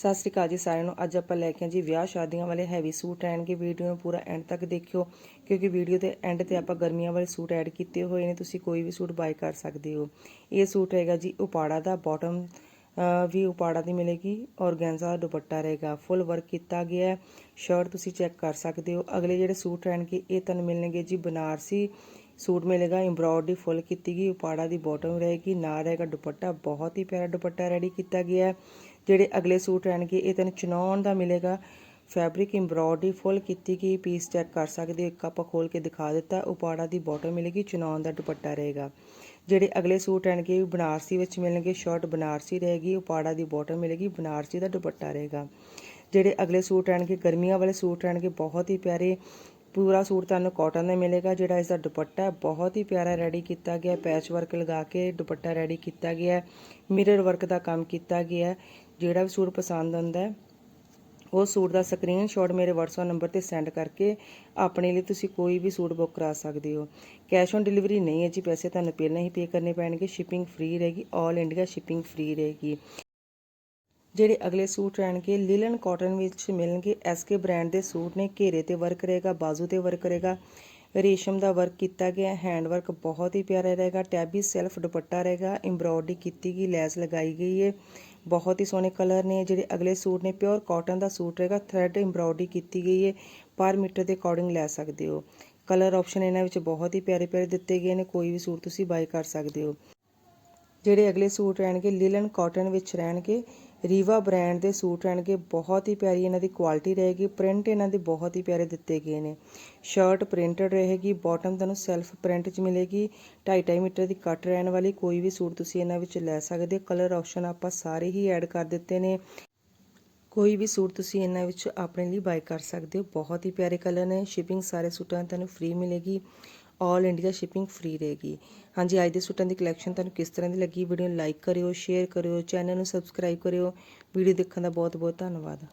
ਸਤਿ ਸ੍ਰੀ ਅਕਾਲ ਜੀ ਸਾਰਿਆਂ ਨੂੰ। ਅੱਜ ਆਪਾਂ ਲੈ ਕੇ ਆਏ ਜੀ ਵਿਆਹ ਸ਼ਾਦੀਆਂ ਵਾਲੇ ਹੈਵੀ ਸੂਟ ਰਹਿਣਗੇ ਵੀਡੀਓ ਨੂੰ ਪੂਰਾ ਐਂਡ ਤੱਕ ਦੇਖਿਓ, ਕਿਉਂਕਿ ਵੀਡੀਓ ਦੇ ਐਂਡ ਤੇ ਆਪਾਂ ਗਰਮੀਆਂ ਵਾਲੇ ਸੂਟ ਐਡ ਕੀਤੇ ਹੋਏ ਨੇ। ਤੁਸੀਂ ਕੋਈ ਵੀ ਸੂਟ ਬਾਈ ਕਰ ਸਕਦੇ ਹੋ। ਇਹ ਸੂਟ ਹੈਗਾ ਜੀ ਉਪਾੜਾ ਦਾ ਬਾਟਮ ਵੀ ਉਪਾੜਾ ਦੀ ਮਿਲੇਗੀ ਔਰਗੈਂਜ਼ਾ ਦਾ ਦੁਪੱਟਾ ਰਹੇਗਾ। ਫੁੱਲ ਵਰਕ ਕੀਤਾ ਗਿਆ ਹੈ। ਸ਼ਰਟ ਤੁਸੀਂ ਚੈੱਕ ਕਰ ਸਕਦੇ ਹੋ। ਅਗਲੇ ਜਿਹੜੇ ਸੂਟ ਰਹਿਣਗੇ, ਇਹ ਤੁਹਾਨੂੰ ਮਿਲਣਗੇ ਜੀ ਬਨਾਰਸੀ ਸੂਟ ਮਿਲੇਗਾ। ਐਮਬ੍ਰੋਇਡਰੀ ਫੁੱਲ ਕੀਤੀ ਗਈ। ਉਪਾੜਾ ਦੀ ਬਾਟਮ ਰਹੇਗੀ। ਨਾਲ ਰਹੇਗਾ ਦੁਪੱਟਾ। ਬਹੁਤ ਹੀ ਪਿਆਰਾ ਦੁਪੱਟਾ ਰੈਡੀ ਕੀਤਾ ਗਿਆ ਹੈ। ਜਿਹੜੇ ਅਗਲੇ ਸੂਟ ਰਹਿਣਗੇ, ਇਹ ਤੁਹਾਨੂੰ ਚਨੌਨ ਦਾ ਮਿਲੇਗਾ। ਫੈਬਰਿਕ ਐਮਬ੍ਰੋਇਡਰੀ ਫੁੱਲ ਕੀਤੀ ਗਈ ਪੀਸ ਚੈੱਕ ਕਰ ਸਕਦੇ ਹੋ। ਇੱਕ ਆਪਾਂ ਖੋਲ ਕੇ ਦਿਖਾ ਦਿੱਤਾ। ਉਪਾੜਾ ਦੀ ਬਾਟਮ ਮਿਲੇਗੀ। ਚਨੌਨ ਦਾ ਦੁਪੱਟਾ ਰਹੇਗਾ। ਜਿਹੜੇ ਅਗਲੇ ਸੂਟ ਰਹਿਣਗੇ ਬਨਾਰਸੀ ਵਿੱਚ ਮਿਲਣਗੇ। ਸ਼ਰਟ ਬਨਾਰਸੀ ਰਹੇਗੀ। ਉਪਾੜਾ ਦੀ ਬਾਟਮ ਮਿਲੇਗੀ। ਬਨਾਰਸੀ ਦਾ ਦੁਪੱਟਾ ਰਹੇਗਾ। ਜਿਹੜੇ ਅਗਲੇ ਸੂਟ ਰਹਿਣਗੇ ਗਰਮੀਆਂ ਵਾਲੇ ਸੂਟ ਰਹਿਣਗੇ ਬਹੁਤ ਹੀ ਪਿਆਰੇ ਪੂਰਾ ਸੂਟ ਤੁਹਾਨੂੰ ਕਾਟਨ ਦਾ ਮਿਲੇਗਾ, ਜਿਹੜਾ ਇਸ ਦਾ ਦੁਪੱਟਾ ਹੈ। ਬਹੁਤ ਹੀ ਪਿਆਰਾ ਰੈਡੀ ਕੀਤਾ ਗਿਆ। ਪੈਚ ਵਰਕ ਲਗਾ ਕੇ ਦੁਪੱਟਾ ਰੈਡੀ ਕੀਤਾ ਗਿਆ। ਮਿਰਰ ਵਰਕ ਦਾ ਕੰਮ ਕੀਤਾ ਗਿਆ। ਜਿਹੜਾ ਵੀ ਸੂਟ ਪਸੰਦ ਆਉਂਦਾ ਹੈ ਉਹ ਸੂਟ ਦਾ ਸਕਰੀਨਸ਼ਾਟ ਮੇਰੇ WhatsApp ਨੰਬਰ ਤੇ ਸੈਂਡ ਕਰਕੇ ਆਪਣੇ ਲਈ ਤੁਸੀਂ ਕੋਈ ਵੀ ਸੂਟ ਬੁੱਕ ਕਰਾ ਸਕਦੇ ਹੋ। ਕੈਸ਼ ਔਨ ਡਿਲੀਵਰੀ ਨਹੀਂ ਹੈ ਜੀ, ਪੈਸੇ ਤੁਹਾਨੂੰ ਪਹਿਲਾਂ ਹੀ ਪੇ ਕਰਨੇ ਪੈਣਗੇ ਸ਼ਿਪਿੰਗ ਫ੍ਰੀ ਰਹੇਗੀ 올 ਇੰਡੀਆ ਸ਼ਿਪਿੰਗ ਫ੍ਰੀ ਰਹੇਗੀ। ਜਿਹੜੇ ਅਗਲੇ ਸੂਟ ਰਹਿਣਗੇ ਲਿਲਨ ਕਾਟਨ ਵਿੱਚ ਮਿਲਣਗੇ ਐਸਕੇ ਬ੍ਰਾਂਡ ਦੇ ਸੂਟ ਨੇ, ਘੇਰੇ ਤੇ ਵਰਕ ਰਹੇਗਾ, ਬਾਜ਼ੂ ਤੇ ਵਰਕ ਰਹੇਗਾ, ਰੇਸ਼ਮ ਦਾ ਵਰਕ ਕੀਤਾ ਗਿਆ ਹੈਂਡ ਵਰਕ ਬਹੁਤ ਹੀ ਪਿਆਰਾ ਰਹੇਗਾ ਟੈਬੀ ਸੈਲਫ ਦੁਪੱਟਾ ਰਹੇਗਾ ਐਮਬ੍ਰੋਇਡਰੀ ਕੀਤੀ ਗਈ, ਲੈਸ ਲਗਾਈ ਗਈ ਹੈ। ਬਹੁਤ ਹੀ ਸੋਹਣੇ ਕਲਰ ਨੇ, ਜਿਹੜੇ ਅਗਲੇ ਸੂਟ ਨੇ ਪਿਓਰ ਕਾਟਨ ਦਾ ਸੂਟ ਰਹੇਗਾ ਥ੍ਰੈਡ ਐਮਬ੍ਰੋਇਡਰੀ ਕੀਤੀ ਗਈ ਹੈ, ਪਰ ਮੀਟਰ ਦੇ ਅਕੋਰਡਿੰਗ ਲੈ ਸਕਦੇ ਹੋ। ਕਲਰ ਆਪਸ਼ਨ ਇਹਨਾਂ ਵਿੱਚ ਬਹੁਤ ਹੀ ਪਿਆਰੇ ਪਿਆਰੇ ਦਿੱਤੇ ਗਏ ਨੇ, ਕੋਈ ਵੀ ਸੂਟ ਤੁਸੀਂ ਬਾਈ ਕਰ ਸਕਦੇ ਹੋ। ਜਿਹੜੇ ਅਗਲੇ ਸੂਟ ਰਹਿਣਗੇ ਲਿਲਨ ਕਾਟਨ ਵਿੱਚ ਰਹਿਣਗੇ ਰੀਵਾ ਬ੍ਰਾਂਡ ਦੇ ਸੂਟ ਰਹਿਣਗੇ, ਬਹੁਤ ਹੀ ਪਿਆਰੀ ਇਹਨਾਂ ਦੀ ਕੁਆਲਿਟੀ ਰਹੇਗੀ ਪ੍ਰਿੰਟ ਇਹਨਾਂ ਦੇ ਬਹੁਤ ਹੀ ਪਿਆਰੇ ਦਿੱਤੇ ਗਏ ਨੇ। ਸ਼ਰਟ ਪ੍ਰਿੰਟਡ ਰਹੇਗੀ ਬਾਟਮ ਤੁਹਾਨੂੰ ਸੈਲਫ ਪ੍ਰਿੰਟ 'ਚ ਮਿਲੇਗੀ 2.5 ਮੀਟਰ ਦੀ ਕੱਟ ਰਹਿਣ ਵਾਲੀ ਕੋਈ ਵੀ ਸੂਟ ਤੁਸੀਂ ਇਹਨਾਂ ਵਿੱਚ ਲੈ ਸਕਦੇ ਹੋ। ਕਲਰ ਆਪਸ਼ਨ ਆਪਾਂ ਸਾਰੇ ਹੀ ਐਡ ਕਰ ਦਿੱਤੇ ਨੇ। ਕੋਈ ਵੀ ਸੂਟ ਤੁਸੀਂ ਇਹਨਾਂ ਵਿੱਚ ਆਪਣੇ ਲਈ ਬਾਈ ਕਰ ਸਕਦੇ ਹੋ। ਬਹੁਤ ਹੀ ਪਿਆਰੇ ਕਲਰ ਨੇ ਸ਼ਿਪਿੰਗ ਸਾਰੇ ਸੂਟਾਂ ਤੁਹਾਨੂੰ ਫ੍ਰੀ ਮਿਲੇਗੀ। 올 ਇੰਡੀਆ ਸ਼ਿਪਿੰਗ ਫ੍ਰੀ ਰਹੇਗੀ। ਹਾਂਜੀ, ਅੱਜ ਦੇ ਸੂਟਾਂ ਦੀ ਕਲੈਕਸ਼ਨ ਤੁਹਾਨੂੰ ਕਿਸ ਤਰ੍ਹਾਂ ਦੀ ਲੱਗੀ? ਵੀਡੀਓ ਨੂੰ ਲਾਈਕ ਕਰਿਓ ਸ਼ੇਅਰ ਕਰਿਓ ਚੈਨਲ ਨੂੰ ਸਬਸਕ੍ਰਾਈਬ ਕਰਿਓ। ਵੀਡੀਓ ਦੇਖਣ ਦਾ ਬਹੁਤ ਬਹੁਤ ਧੰਨਵਾਦ।